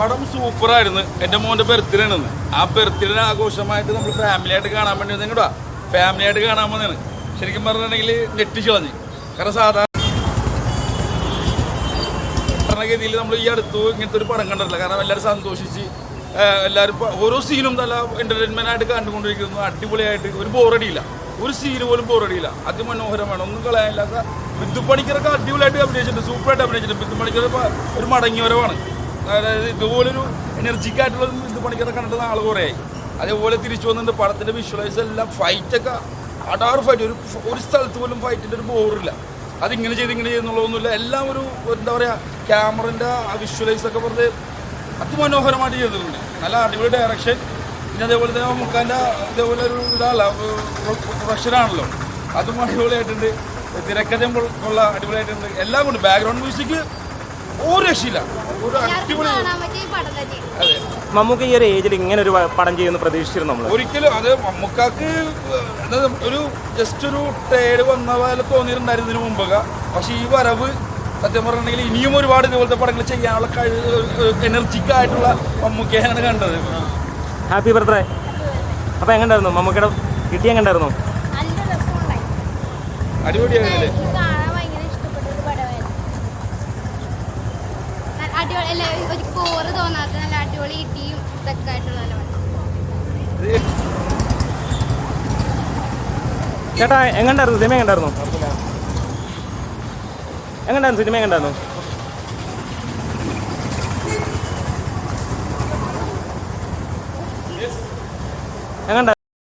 പടം സൂപ്പറായിരുന്നു. എന്റെ മോന്റെ ബർത്ത്ഡേ ആണ് ആ ബർത്ത്ഡേ ആഘോഷമായിട്ട് നമ്മൾ ഫാമിലിയായിട്ട് കാണാൻ വേണ്ടി നിങ്ങടാ ഫാമിലി ആയിട്ട് കാണാൻ വന്നതാണ്. ശരിക്കും പറഞ്ഞിട്ടുണ്ടെങ്കിൽ ഞെട്ടിച്ച് കളഞ്ഞ്. കാരണം സാധാരണ ഗതിയിൽ നമ്മൾ ഈ അടുത്ത് ഇങ്ങനത്തെ ഒരു പടം കണ്ടിട്ടില്ല. കാരണം എല്ലാവരും സന്തോഷിച്ച് എല്ലാവരും ഓരോ സീനും നല്ല എന്റർടൈൻമെന്റ് ആയിട്ട് കണ്ടുകൊണ്ടിരിക്കുന്നു. അടിപൊളിയായിട്ട്. ഒരു ബോറടിയില്ല ഒരു സീന് പോലും ബോറടിയില്ല അതിമനോഹരമാണ്. ഒന്നും കളയാനില്ലാത്ത ബിന്ദു പണിക്കറൊക്കെ അടിപൊളിയായിട്ട് അഭിനയിച്ചിട്ടുണ്ട്. സൂപ്പറായിട്ട് അഭിനയിച്ചിട്ടുണ്ട്. ബിന്ദു പണിക്കർ ഒരു മടങ്ങിയവരവാണ് അതായത് ഇതുപോലൊരു എനർജിക്കായിട്ടുള്ള ബിന്ദു പണിക്കറെ കണ്ടിട്ട് നാളെ കുറേയായി അതേപോലെ തിരിച്ചു വന്നിട്ട് പടത്തിന്റെ വിഷ്വലൈസ് എല്ലാം ഫൈറ്റൊക്കെ അടാറ് ഫൈറ്റ് ഒരു ഒരു സ്ഥലത്ത് പോലും ഫൈറ്റിന്റെ ഒരു ബോറില്ല അതിങ്ങനെ ചെയ്ത് ഇങ്ങനെ ചെയ്യുന്നുള്ളതൊന്നുമില്ല എല്ലാം ഒരു എന്താ പറയുക ക്യാമറന്റെ ആ വിഷ്വലൈസ് ഒക്കെ വെറുതെ അതിമനോഹരമായിട്ട് ചെയ്തിട്ടുണ്ട്. നല്ല അടിപൊളി ഡയറക്ഷൻ പിന്നെ അതേപോലെ തന്നെ മുക്കാന്റെ ഇതേപോലെ ഒരു ഇതാണല്ല പ്രൊഡക്ഷനാണല്ലോ അതും അടിപൊളിയായിട്ടുണ്ട്. തിരക്കഥയും ഉള്ള അടിപൊളിയായിട്ടുണ്ട്. എല്ലാം കൊണ്ട് ബാക്ക്ഗ്രൗണ്ട് മ്യൂസിക് ഒരു രക്ഷയില്ല. ഒരു എല്ലാവർക്കും അടിപൊളി ഈ അതെ. മമ്മൂക്ക് ഈ ഒരു ഏജിൽ ഇങ്ങനെ ഒരു പടം ചെയ്യുമെന്ന് പ്രതീക്ഷിച്ചിരുന്നു നമ്മൾ ഒരിക്കലും അത് മമ്മൂക്കാക്ക് ഒരു ജസ്റ്റ് ഒരു ട്രേഡ് വന്ന പോലെ തോന്നിയിട്ടുണ്ടായിരുന്നു ഇതിനു മുമ്പൊക്കെ പക്ഷെ ഈ വരവ് സത്യം പറഞ്ഞിട്ടുണ്ടെങ്കിൽ ഇനിയും ഒരുപാട് ഇതുപോലത്തെ പടങ്ങൾ ചെയ്യാനുള്ള കഴിവ് എനർജിക് ആയിട്ടുള്ള മമ്മൂക്കയാണ് കണ്ടത്. ഹാപ്പി ബർത്ത്ഡേ അപ്പൊ എങ്ങനെയായിരുന്നു മമ്മൂക്കയുടെ കിട്ടിയ രസമുണ്ടായി. അടിപൊളിയായിരുന്നില്ലേ എനിക്ക് കാണാൻ ഭയങ്കര ഇഷ്ടപ്പെട്ട ഒരു പടമായിരുന്നു നല്ല അടിപൊളി അല്ല ഒരു കോറ് തോന്നാത്ത നല്ല അടിപൊളി ഇടിയും ഇതൊക്കെ ആയിട്ടുള്ള നല്ല ചേട്ടാ എങ്ങനെയായിരുന്നു സിനിമ എങ്ങനെയായിരുന്നു എങ്ങനെയായിരുന്നു സിനിമ എങ്ങനെയായിരുന്നു എങ്ങനെ